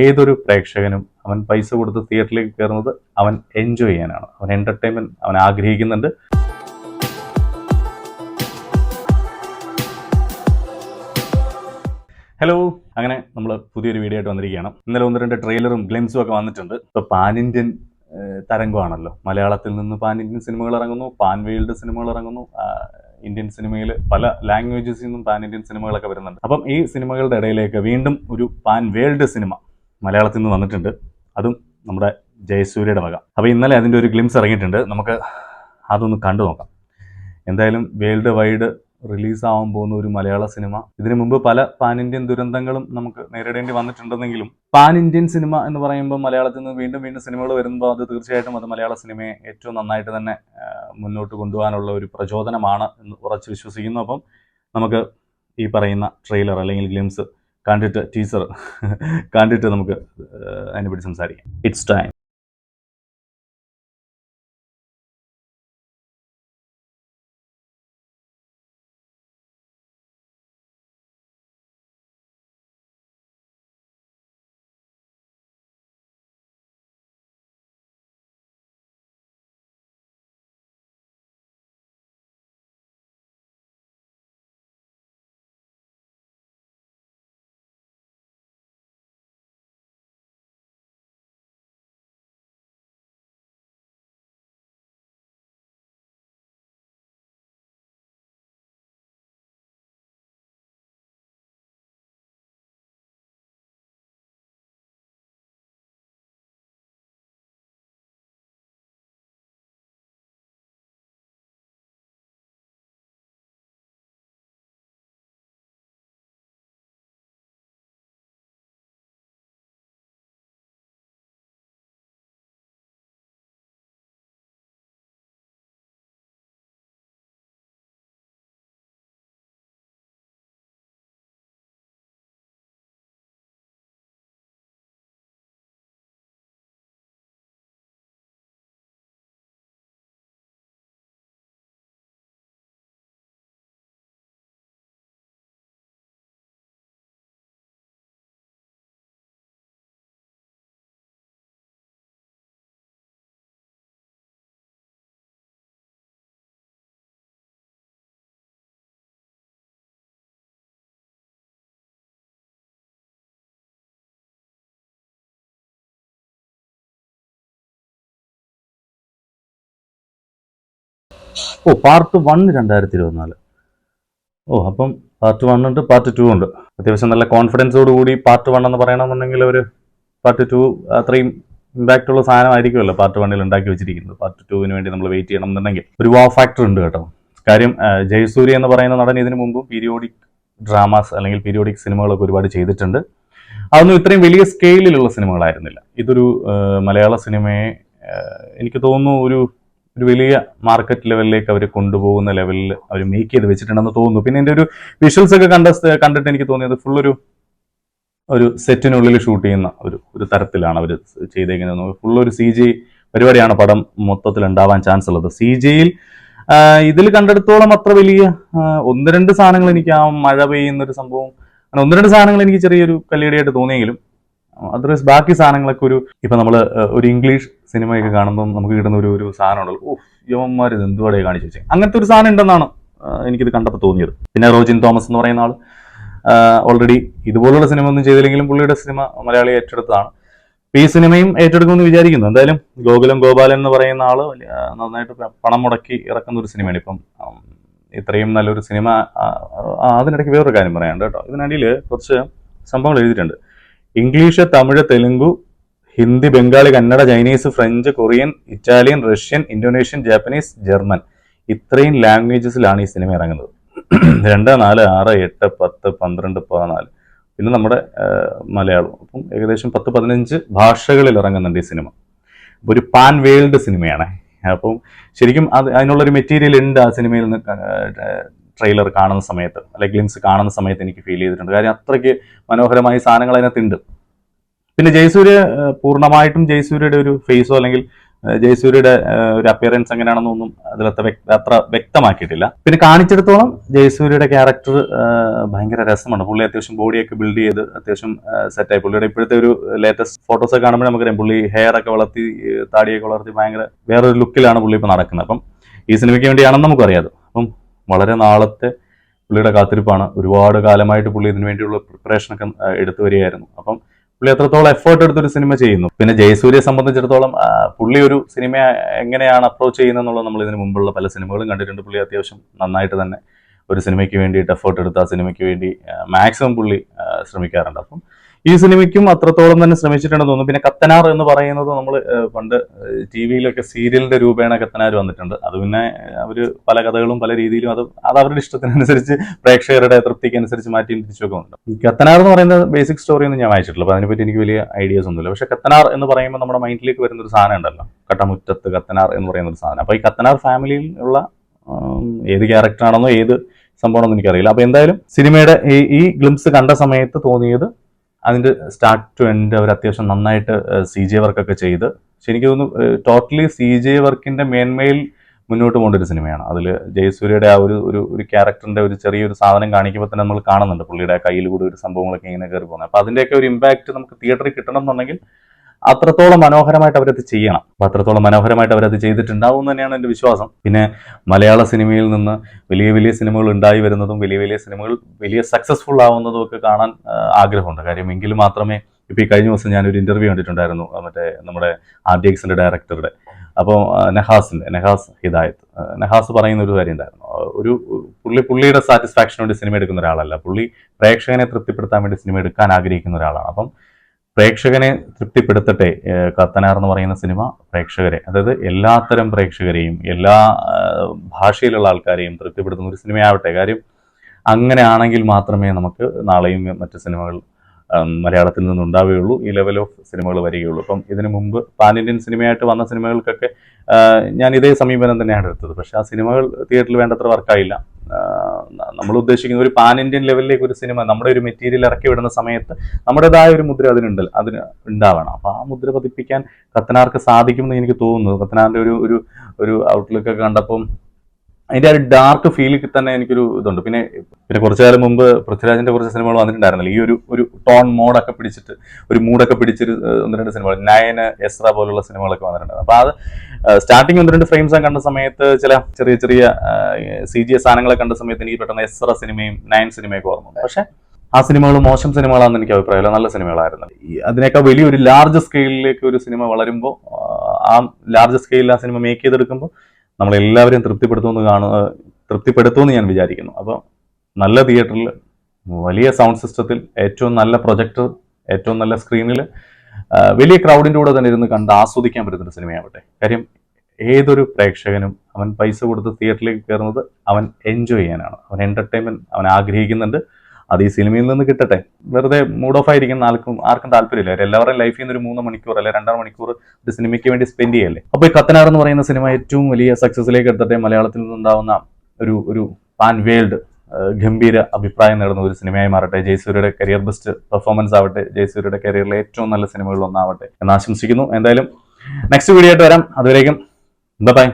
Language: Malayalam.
ഏതൊരു പ്രേക്ഷകനും അവൻ പൈസ കൊടുത്ത് തിയേറ്ററിലേക്ക് കയറുന്നത് അവൻ എൻജോയ് ചെയ്യാനാണ്. അവൻ എന്റർടൈൻമെന്റ് അവൻ ആഗ്രഹിക്കുന്നുണ്ട്. ഹലോ അങ്ങനെ നമ്മൾ പുതിയൊരു വീഡിയോ ആയിട്ട് വന്നിരിക്കുകയാണ്. ഇന്നലെ ഒന്ന് രണ്ട് ട്രെയിലറും ഗ്ലിംസും ഒക്കെ വന്നിട്ടുണ്ട്. ഇപ്പോൾ പാൻ ഇന്ത്യൻ തരംഗമാണല്ലോ. മലയാളത്തിൽ നിന്ന് പാൻ ഇന്ത്യൻ സിനിമകൾ ഇറങ്ങുന്നു പാൻ വേൾഡ് സിനിമകൾ ഇറങ്ങുന്നു ഇന്ത്യൻ സിനിമയിൽ പല ലാംഗ്വേജസിൽ നിന്നും പാൻ ഇന്ത്യൻ സിനിമകളൊക്കെ വരുന്നുണ്ട്. അപ്പം ഈ സിനിമകളുടെ ഇടയിലേക്ക് വീണ്ടും ഒരു പാൻ വേൾഡ് സിനിമ മലയാളത്തിൽ നിന്ന് വന്നിട്ടുണ്ട്. അതും നമ്മുടെ ജയസൂര്യയുടെ വക. അപ്പോൾ ഇന്നലെ അതിന്റെ ഒരു ഗ്ലിംസ് ഇറങ്ങിയിട്ടുണ്ട്. നമുക്ക് അതൊന്ന് കണ്ടു നോക്കാം. എന്തായാലും വേൾഡ് വൈഡ് റിലീസാവാൻ പോകുന്ന ഒരു മലയാള സിനിമ. ഇതിനു മുമ്പ് പല പാൻ ഇന്ത്യൻ ദുരന്തങ്ങളും നമുക്ക് നേരിടേണ്ടി വന്നിട്ടുണ്ടെന്നെങ്കിലും പാൻ ഇന്ത്യൻ സിനിമ എന്ന് പറയുമ്പോൾ മലയാളത്തിൽ നിന്ന് വീണ്ടും വീണ്ടും സിനിമകൾ വരുമ്പോൾ അത് തീർച്ചയായിട്ടും അത് മലയാള സിനിമയെ ഏറ്റവും നന്നായിട്ട് തന്നെ മുന്നോട്ട് കൊണ്ടുപോകാനുള്ള ഒരു പ്രചോദനമാണ് എന്ന് ഉറച്ചു വിശ്വസിക്കുന്നു. അപ്പം നമുക്ക് ഈ പറയുന്ന ട്രെയിലർ അല്ലെങ്കിൽ ഗ്ലിംസ് കണ്ടിട്ട് ടീച്ചർ കണ്ടിട്ട് നമുക്ക് അതിനെപ്പറ്റി സംസാരിക്കാം. It's time oh part one രണ്ടായിരത്തി ഇരുപത്തിനാല് ഓ അപ്പം പാർട്ട് വൺ ഉണ്ട് പാർട്ട് ടു ഉണ്ട്. അത്യാവശ്യം നല്ല കോൺഫിഡൻസോട് കൂടി പാർട്ട് വൺ എന്ന് പറയണമെന്നുണ്ടെങ്കിൽ ഒരു പാർട്ട് ടു അത്രയും ഇമ്പാക്റ്റ് ഉള്ള സാധനമായിരിക്കുമല്ലോ പാർട്ട് വണ്ണിൽ ഉണ്ടാക്കി വെച്ചിരിക്കുന്നത്. പാർട്ട് ടുവിന് വേണ്ടി നമ്മൾ വെയിറ്റ് ചെയ്യണം എന്നുണ്ടെങ്കിൽ. ഒരു വാ ഫാക്ടർ ഉണ്ട് കേട്ടോ. കാര്യം ജയസൂര്യ എന്ന് പറയുന്ന നടൻ ഇതിനു മുമ്പ് പീരിയോഡിക് ഡ്രാമാസ് അല്ലെങ്കിൽ പീരിയോഡിക് സിനിമകളൊക്കെ ഒരുപാട് ചെയ്തിട്ടുണ്ട്. അതൊന്നും ഇത്രയും വലിയ സ്കെയിലിലുള്ള സിനിമകളായിരുന്നില്ല. ഇതൊരു മലയാള സിനിമയെ എനിക്ക് തോന്നുന്നു ഒരു ഒരു വലിയ മാർക്കറ്റ് ലെവലിലേക്ക് അവർ കൊണ്ടുപോകുന്ന ലെവലിൽ അവർ മേക്ക് ചെയ്ത് വെച്ചിട്ടുണ്ടെന്ന് തോന്നുന്നു. പിന്നെ എന്റെ ഒരു വിഷ്വൽസ് ഒക്കെ കണ്ട കണ്ടിട്ട് എനിക്ക് തോന്നിയത് ഫുൾ ഒരു ഒരു സെറ്റിനുള്ളിൽ ഷൂട്ട് ചെയ്യുന്ന ഒരു ഒരു തരത്തിലാണ് അവർ ചെയ്തേക്കുന്നത്. ഫുൾ ഒരു സി ജി പരിപാടിയാണ് പടം മൊത്തത്തിൽ ഉണ്ടാവാൻ ചാൻസ് ഉള്ളത്. സി ജിയിൽ ഇതിൽ കണ്ടെടുത്തോളം അത്ര വലിയ ഒന്ന് രണ്ട് സാധനങ്ങൾ എനിക്ക് ആ മഴ പെയ്യുന്ന ഒരു സംഭവം അങ്ങനെ ഒന്ന് രണ്ട് സാധനങ്ങൾ എനിക്ക് ചെറിയൊരു കല്ലിടിയായിട്ട് തോന്നിയെങ്കിലും അതർവൈസ് ബാക്കി സാധനങ്ങളൊക്കെ ഒരു ഇപ്പൊ നമ്മൾ ഒരു ഇംഗ്ലീഷ് സിനിമയൊക്കെ കാണുമ്പോൾ നമുക്ക് കിട്ടുന്ന ഒരു ഒരു സാധനം ഉണ്ടല്ലോ ഓ യുവന്മാർ ഇത് എന്തുവാടെ കാണിച്ചു വെച്ചാൽ അങ്ങനത്തെ ഒരു സാധനം ഉണ്ടെന്നാണ് എനിക്കിത് കണ്ടപ്പോൾ തോന്നിയത്. പിന്നെ റോജിൻ തോമസ് എന്ന് പറയുന്ന ആൾ ഓൾറെഡി ഇതുപോലുള്ള സിനിമ ഒന്നും ചെയ്തില്ലെങ്കിലും പുള്ളിയുടെ സിനിമ മലയാളി ഏറ്റെടുത്തതാണ്. ഈ സിനിമയും ഏറ്റെടുക്കുമെന്ന് വിചാരിക്കുന്നു. എന്തായാലും ഗോകുലം ഗോപാലൻ എന്ന് പറയുന്ന ആൾ നന്നായിട്ട് പണം മുടക്കി ഇറക്കുന്ന ഒരു സിനിമയാണ് ഇപ്പം. ഇത്രയും നല്ലൊരു സിനിമ അതിനിടയ്ക്ക് വേറൊരു കാര്യം പറയാനുണ്ട് കേട്ടോ. ഇതിനിടയിൽ കുറച്ച് സംഭവങ്ങൾ എഴുതിയിട്ടുണ്ട്. English Tamil Telugu Hindi Bengali Kannada Chinese French Korean Italian Russian Indonesian Japanese German ഇത്രയും ലാംഗ്വേജസിലാണ് ഈ സിനിമ ഇറങ്ങുന്നത്. രണ്ട് നാല് ആറ് എട്ട് പത്ത് പന്ത്രണ്ട് പതിനാല്. പിന്നെ നമ്മുടെ മലയാളം. അപ്പം ഏകദേശം പത്ത് പതിനഞ്ച് ഭാഷകളിൽ ഇറങ്ങുന്നുണ്ട് ഈ സിനിമ. അപ്പോൾ ഒരു പാൻ വേൾഡ് സിനിമയാണ്. അപ്പം ശരിക്കും അത് അതിനുള്ളൊരു മെറ്റീരിയൽ ഉണ്ട് ആ സിനിമയിൽ നിന്ന് ട്രെയിലർ കാണുന്ന സമയത്ത് അല്ലെങ്കിൽ ഗ്ലിംസ് കാണുന്ന സമയത്ത് എനിക്ക് ഫീൽ ചെയ്തിട്ടുണ്ട്. കാര്യം അത്രയ്ക്ക് മനോഹരമായി സാധനങ്ങൾ അതിനകത്തുണ്ട്. പിന്നെ ജയസൂര്യ പൂർണമായിട്ടും ജയസൂര്യയുടെ ഒരു ഫേസോ അല്ലെങ്കിൽ ജയസൂര്യയുടെ ഒരു അപ്പിയറൻസ് എങ്ങനെയാണെന്നൊന്നും വ്യക്ത- അത്ര വ്യക്തമാക്കിയിട്ടില്ല. പിന്നെ കാണിച്ചിടത്തോളം ജയസൂര്യയുടെ ക്യാരക്ടർ ഭയങ്കര രസമാണ്. പുള്ളി അത്യാവശ്യം ബോഡിയൊക്കെ ബിൽഡ് ചെയ്ത് അത്യാവശ്യം സെറ്റായി പുള്ളിയുടെ ഇപ്പോഴത്തെ ഒരു ലേറ്റസ്റ്റ് ഫോട്ടോസ് ഒക്കെ കാണുമ്പോൾ നമുക്കറിയാം പുള്ളി ഹെയർ ഒക്കെ വളർത്തി താടിയൊക്കെ വളർത്തി ഭയങ്കര വേറൊരു ലുക്കിലാണ് പുള്ളി ഇപ്പോൾ നടക്കുന്നത്. അപ്പം ഈ സിനിമയ്ക്ക് വേണ്ടിയാണെന്ന് നമുക്കറിയാം അപ്പം വളരെ നാളത്തെ പുള്ളിയുടെ കാത്തിരിപ്പാണ്. ഒരുപാട് കാലമായിട്ട് പുള്ളി ഇതിനു വേണ്ടിയുള്ള ഏഹ് എടുത്തു വരികയായിരുന്നു. അപ്പം പുള്ളി എത്രത്തോളം എഫേർട്ട് എടുത്തൊരു സിനിമ ചെയ്യുന്നു. പിന്നെ ജയസൂര്യയെ സംബന്ധിച്ചിടത്തോളം പുള്ളി ഒരു സിനിമ എങ്ങനെയാണ് അപ്രോച്ച് ചെയ്യുന്നത് നമ്മൾ ഇതിന് മുമ്പുള്ള പല സിനിമകളും കണ്ടിട്ടുണ്ട്. പുള്ളി അത്യാവശ്യം നന്നായിട്ട് തന്നെ ഒരു സിനിമയ്ക്ക് വേണ്ടിയിട്ട് എഫേർട്ട് എടുത്ത് ആ സിനിമയ്ക്ക് വേണ്ടി മാക്സിമം പുള്ളി ശ്രമിക്കാറുണ്ട്. അപ്പം ഈ സിനിമയ്ക്കും അത്രത്തോളം തന്നെ ശ്രമിച്ചിട്ടുണ്ടെന്ന് തോന്നുന്നു. പിന്നെ കത്തനാർ എന്ന് പറയുന്നത് നമ്മൾ പണ്ട് ടി വിയിലൊക്കെ സീരിയലിന്റെ രൂപേണ കത്തനാർ വന്നിട്ടുണ്ട്. അത് പിന്നെ അവർ പല കഥകളും പല രീതിയിലും അത് അത് അവരുടെ ഇഷ്ടത്തിനനുസരിച്ച് പ്രേക്ഷകരുടെ തൃപ്തിക്ക് അനുസരിച്ച് മാറ്റി തിരിച്ചൊക്കെ ഉണ്ട് കത്തനാർ എന്ന് പറയുന്ന ബേസിക് സ്റ്റോറി ഒന്നും ഞാൻ വായിച്ചിട്ടില്ല. അപ്പൊ അതിനെപ്പറ്റി എനിക്ക് വലിയ ഐഡിയാസ് ഒന്നുമില്ല. പക്ഷെ കത്തനാർ എന്ന് പറയുമ്പോൾ നമ്മുടെ മൈൻഡിലേക്ക് വരുന്ന ഒരു സാധനം ഉണ്ടല്ലോ. കട്ടമുറ്റത്ത് കത്തനാർ എന്ന് പറയുന്ന ഒരു സാധനം. അപ്പൊ ഈ കത്തനാർ ഫാമിലിയിൽ ഉള്ള ഏത് ക്യാരക്ടറാണെന്നോ ഏത് സംഭവമാണെന്ന് എനിക്കറിയില്ല. അപ്പൊ എന്തായാലും സിനിമയുടെ ഈ ഈ ഗ്ലിംസ് കണ്ട സമയത്ത് തോന്നിയത് അതിന്റെ സ്റ്റാർട്ട് ടു എൻഡ് അവർ അത്യാവശ്യം നന്നായിട്ട് സി ജെ വർക്കൊക്കെ ചെയ്ത്. എനിക്ക് തോന്നുന്നു ടോട്ടലി സി ജെ വർക്കിന്റെ മേന്മയിൽ മുന്നോട്ട് പോകേണ്ട ഒരു സിനിമയാണ്. അതിൽ ജയസൂര്യയുടെ ആ ഒരു ഒരു ഒരു ക്യാരക്ടറിന്റെ ഒരു ചെറിയൊരു സാധനം കാണിക്കുമ്പോൾ തന്നെ നമ്മൾ കാണുന്നുണ്ട് പുള്ളിയുടെ കയ്യിൽ കൂടി ഒരു സംഭവങ്ങളൊക്കെ ഇങ്ങനെ കയറി പോകുന്നത്. അപ്പോൾ അതിന്റെയൊക്കെ ഒരു ഇമ്പാക്റ്റ് നമുക്ക് തിയേറ്ററിൽ കിട്ടണം എന്നുണ്ടെങ്കിൽ അത്രത്തോളം മനോഹരമായിട്ട് അവരത് ചെയ്യണം. അപ്പൊ അത്രത്തോളം മനോഹരമായിട്ട് അവരത് ചെയ്തിട്ടുണ്ടാവും തന്നെയാണ് എന്റെ വിശ്വാസം. പിന്നെ മലയാള സിനിമയിൽ നിന്ന് വലിയ വലിയ സിനിമകൾ ഉണ്ടായി വരുന്നതും വലിയ വലിയ സിനിമകൾ വലിയ സക്സസ്ഫുൾ ആവുന്നതും ഒക്കെ കാണാൻ ആഗ്രഹമുണ്ട്. കാര്യം എങ്കിൽ മാത്രമേ ഇപ്പൊ ഈ കഴിഞ്ഞ ദിവസം ഞാനൊരു ഇന്റർവ്യൂ കണ്ടിട്ടുണ്ടായിരുന്നു മറ്റേ നമ്മുടെ ആർ ഡി ഡയറക്ടറുടെ അപ്പോൾ നെഹാസിന്റെ നെഹാസ് ഹിദായത്ത്. നെഹാസ് പറയുന്ന ഒരു കാര്യം ഉണ്ടായിരുന്നു. ഒരു പുള്ളി പുള്ളിയുടെ സാറ്റിസ്ഫാക്ഷന് വേണ്ടി സിനിമ എടുക്കുന്ന ഒരാളല്ല. പുള്ളി പ്രേക്ഷകനെ തൃപ്തിപ്പെടുത്താൻ വേണ്ടി സിനിമ എടുക്കാൻ ആഗ്രഹിക്കുന്ന ഒരാളാണ്. അപ്പം പ്രേക്ഷകനെ തൃപ്തിപ്പെടുത്തട്ടെ കത്തനാർ എന്ന് പറയുന്ന സിനിമ പ്രേക്ഷകരെ. അതായത് എല്ലാത്തരം പ്രേക്ഷകരെയും എല്ലാ ഭാഷയിലുള്ള ആൾക്കാരെയും തൃപ്തിപ്പെടുത്തുന്ന ഒരു സിനിമയാവട്ടെ. കാര്യം അങ്ങനെയാണെങ്കിൽ മാത്രമേ നമുക്ക് നാളെയും മറ്റ് സിനിമകൾ മലയാളത്തിൽ നിന്ന് ഉണ്ടാവുകയുള്ളൂ ഈ ലെവൽ ഓഫ് സിനിമകൾ വരികയുള്ളൂ. അപ്പം ഇതിനു മുമ്പ് പാൻ ഇന്ത്യൻ സിനിമയായിട്ട് വന്ന സിനിമകൾക്കൊക്കെ ഞാൻ ഇതേ സമീപനം തന്നെയാണ് എടുത്തത്. പക്ഷെ ആ സിനിമകൾ തിയേറ്ററിൽ വേണ്ടത്ര വർക്കായില്ല നമ്മൾ ഉദ്ദേശിക്കുന്ന ഒരു പാൻ ഇന്ത്യൻ ലെവലിലേക്ക് ഒരു സിനിമ നമ്മുടെ ഒരു മെറ്റീരിയൽ ഇറക്കി വിടുന്ന സമയത്ത് നമ്മുടേതായ ഒരു മുദ്ര അതിനുണ്ട് അതിന് ഉണ്ടാവണം. അപ്പൊ ആ മുദ്ര പതിപ്പിക്കാൻ കത്തനാർക്ക് സാധിക്കുമെന്ന് എനിക്ക് തോന്നുന്നു. കത്തനാറിന്റെ ഒരു ഒരു ഒരു ഔട്ട്ലുക്ക് ഒക്കെ കണ്ടപ്പം അതിന്റെ ഒരു ഡാർക്ക് ഫീലിൽ തന്നെ എനിക്കൊരു ഇതുണ്ട്. പിന്നെ പിന്നെ കുറച്ചു കാലം മുമ്പ് പൃഥ്വിരാജിന്റെ കുറച്ച് സിനിമകൾ വന്നിട്ടുണ്ടായിരുന്നില്ല. ഈ ഒരു ഒരു ടോൺ മോഡൊക്കെ പിടിച്ചിട്ട് ഒരു മൂഡൊക്കെ പിടിച്ചൊരു ഒന്ന് രണ്ട് സിനിമകൾ. നയന എസ്ര പോലുള്ള സിനിമകളൊക്കെ വന്നിട്ടുണ്ടായിരുന്നു. അപ്പൊ അത് സ്റ്റാർട്ടിങ് ഒന്ന് രണ്ട് ഫ്രെയിംസ് കണ്ട സമയത്ത് ചില ചെറിയ ചെറിയ സി ജി എസ് സാധനങ്ങളെ കണ്ട സമയത്ത് എനിക്ക് പെട്ടെന്ന് എസ്ര സിനിമയും നയൻ സിനിമയൊക്കെ ഓർമ്മ. പക്ഷെ ആ സിനിമകൾ മോശം സിനിമകളാണെന്ന് എനിക്ക് അഭിപ്രായമില്ല. നല്ല സിനിമകളായിരുന്നു. അതിനേക്കാൾ വലിയൊരു ലാർജ് സ്കെയിലിലേക്ക് ഒരു സിനിമ വളരുമ്പോൾ ആ ലാർജ് സ്കെയിലിൽ ആ സിനിമ മേക്ക് ചെയ്തെടുക്കുമ്പോൾ നമ്മളെല്ലാവരെയും തൃപ്തിപ്പെടുത്തുമെന്ന് കാണുക തൃപ്തിപ്പെടുത്തുമെന്ന് ഞാൻ വിചാരിക്കുന്നു. അപ്പോൾ നല്ല തിയേറ്ററിൽ വലിയ സൗണ്ട് സിസ്റ്റത്തിൽ ഏറ്റവും നല്ല പ്രൊജക്ടർ ഏറ്റവും നല്ല സ്ക്രീനിൽ വലിയ ക്രൗഡിന്റെ കൂടെ തന്നെ ഇരുന്ന് കണ്ട് ആസ്വദിക്കാൻ പറ്റുന്ന സിനിമയാവട്ടെ. കാര്യം ഏതൊരു പ്രേക്ഷകനും അവൻ പൈസ കൊടുത്ത് തിയേറ്ററിലേക്ക് കയറുന്നത് അവൻ എൻജോയ് ചെയ്യാനാണ്. അവൻ എന്റർടൈൻമെന്റ് അവൻ ആഗ്രഹിക്കുന്നുണ്ട്. അത് ഈ സിനിമയിൽ നിന്ന് കിട്ടട്ടെ. വെറുതെ മൂഡ് ഓഫ് ആയിരിക്കുന്ന ആർക്കും ആർക്കും താല്പര്യമില്ല. എല്ലാവരുടെയും ലൈഫിൽ നിന്ന് ഒരു മൂന്ന് മണിക്കൂർ അല്ലെ രണ്ടര മണിക്കൂർ ഒരു സിനിമയ്ക്ക് വേണ്ടി സ്പെൻഡ് ചെയ്യല്ലേ? അപ്പോൾ ഈ കത്തനാർ എന്ന് പറയുന്ന സിനിമ ഏറ്റവും വലിയ സക്സസിലേക്ക് എടുത്തിട്ട് മലയാളത്തിൽ നിന്നുണ്ടാവുന്ന ഒരു ഒരു പാൻ വേൾഡ് ഗംഭീര അഭിപ്രായം നേടുന്ന ഒരു സിനിമയായി മാറട്ടെ. ജയസൂര്യയുടെ കരിയർ ബെസ്റ്റ് പെർഫോമൻസ് ആവട്ടെ. ജയസൂര്യയുടെ കരിയറിലെ ഏറ്റവും നല്ല സിനിമകളിൽ ഒന്നാവട്ടെ എന്ന് ആശംസിക്കുന്നു. എന്തായാലും നെക്സ്റ്റ് വീഡിയോ ആയിട്ട് വരാം. അതുവരേക്കും ബൈ